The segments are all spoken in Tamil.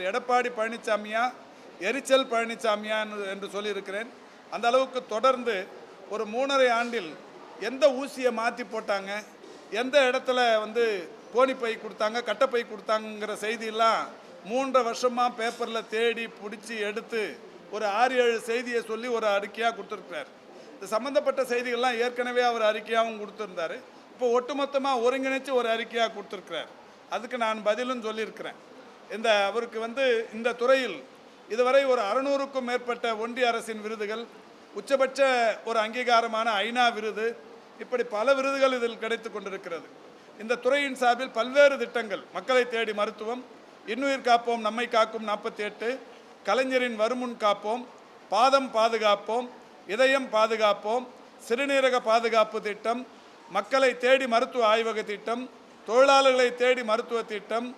எடப்பாடி பழனிசாமியா எரிச்சல் பழனிசாமியா என்று- சொல்லியிருக்கிறேன். அந்த அளவுக்கு தொடர்ந்து ஒரு மூணரை ஆண்டில் எந்த ஊசியை மாற்றி போட்டாங்க எந்த இடத்துல வந்து கோணிப்பை கொடுத்தாங்க கட்டப்பை கொடுத்தாங்கிற செய்தியெல்லாம் மூன்றரை வருஷமாக பேப்பரில் தேடி பிடிச்சி எடுத்து ஒரு ஆறு ஏழு செய்தியை சொல்லி ஒரு அறிக்கையாக கொடுத்துருக்கிறார். இந்த சம்மந்தப்பட்ட செய்திகள்லாம் ஏற்கனவே அவர் அறிக்கையாகவும் கொடுத்துருந்தாரு. இப்போ ஒட்டுமொத்தமாக ஒருங்கிணைச்சு ஒரு அறிக்கையாக கொடுத்துருக்கிறார். அதுக்கு நான் பதிலும் சொல்லியிருக்கிறேன். இந்த அவருக்கு வந்து இந்த துறையில் இதுவரை ஒரு அறுநூறுக்கும் மேற்பட்ட ஒன்றிய அரசின் விருதுகள் உச்சபட்ச ஒரு அங்கீகாரமான ஐநா விருது இப்படி பல விருதுகள் இதில் கிடைத்து கொண்டிருக்கிறது. இந்த துறையின் சார்பில் பல்வேறு திட்டங்கள் மக்களை தேடி மருத்துவம் இன்னுயிர் காப்போம் நம்மை காக்கும் நாற்பத்தி எட்டு கலைஞரின் வருமுன் காப்போம் பாதம் பாதுகாப்போம் இதயம் பாதுகாப்போம் சிறுநீரக பாதுகாப்பு திட்டம் மக்களை தேடி மருத்துவ ஆய்வக திட்டம் தொழிலாளர்களை தேடி மருத்துவ திட்டம்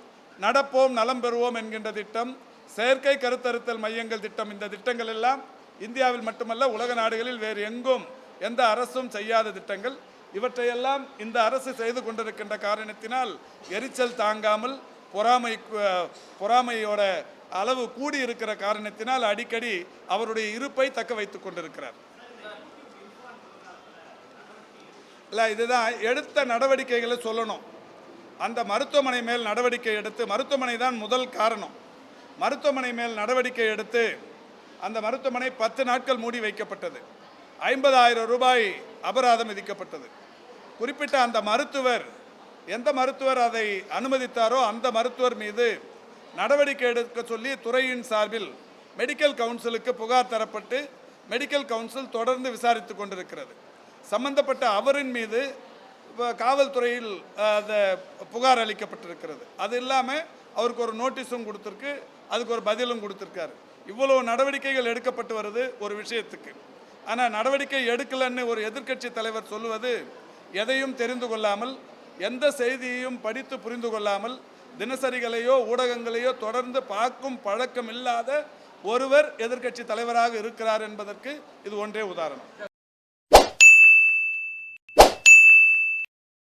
நடப்போம் நலம் பெறுவோம் என்கின்ற திட்டம் செயற்கை கருத்தருத்தல் மையங்கள் திட்டம் இந்த திட்டங்கள் எல்லாம் இந்தியாவில் மட்டுமல்ல உலக நாடுகளில் வேறு எங்கும் எந்த அரசும் செய்யாத திட்டங்கள். இவற்றையெல்லாம் இந்த அரசு செய்து கொண்டிருக்கின்ற காரணத்தினால் எரிச்சல் தாங்காமல் பொறாமை பொறாமையோட அளவு கூடி இருக்கிற காரணத்தினால் அடிக்கடி அவருடைய இருப்பை தக்க வைத்துக் கொண்டிருக்கிறார். இல்லை இதுதான் எடுத்த நடவடிக்கைகளை சொல்லணும். அந்த மருத்துவமனை மேல் நடவடிக்கை எடுத்து மருத்துவமனை தான் முதல் காரணம். மருத்துவமனை மேல் நடவடிக்கை எடுத்து அந்த மருத்துவமனை பத்து நாட்கள் மூடி வைக்கப்பட்டது. ஐம்பதாயிரம் ரூபாய் அபராதம் விதிக்கப்பட்டது. குறிப்பிட்ட அந்த மருத்துவர் எந்த மருத்துவர் அதை அனுமதித்தாரோ அந்த மருத்துவர் மீது நடவடிக்கை எடுக்க சொல்லி துறையின் சார்பில் மெடிக்கல் கவுன்சிலுக்கு புகார் தரப்பட்டு மெடிக்கல் கவுன்சில் தொடர்ந்து விசாரித்து கொண்டிருக்கிறது. சம்பந்தப்பட்ட அவரின் மீது காவல்துறையில் அந்த புகார் அளிக்கப்பட்டிருக்கிறது. அது இல்லாமல் அவருக்கு ஒரு நோட்டீஸும் கொடுத்துருக்கு அதுக்கு ஒரு பதிலும் கொடுத்துருக்காரு. இவ்வளோ நடவடிக்கைகள் எடுக்கப்பட்டு வருது ஒரு விஷயத்துக்கு. ஆனால் நடவடிக்கை எடுக்கலன்னு ஒரு எதிர்க்கட்சி தலைவர் சொல்லுவது எதையும் தெரிந்து கொள்ளாமல் எந்த செய்தியையும் படித்து புரிந்து கொள்ளாமல் தினசரிகளையோ ஊடகங்களையோ தொடர்ந்து பார்க்கும் பழக்கம் இல்லாத ஒருவர் எதிர்க்கட்சி தலைவராக இருக்கிறார் என்பதற்கு இது ஒன்றே உதாரணம்.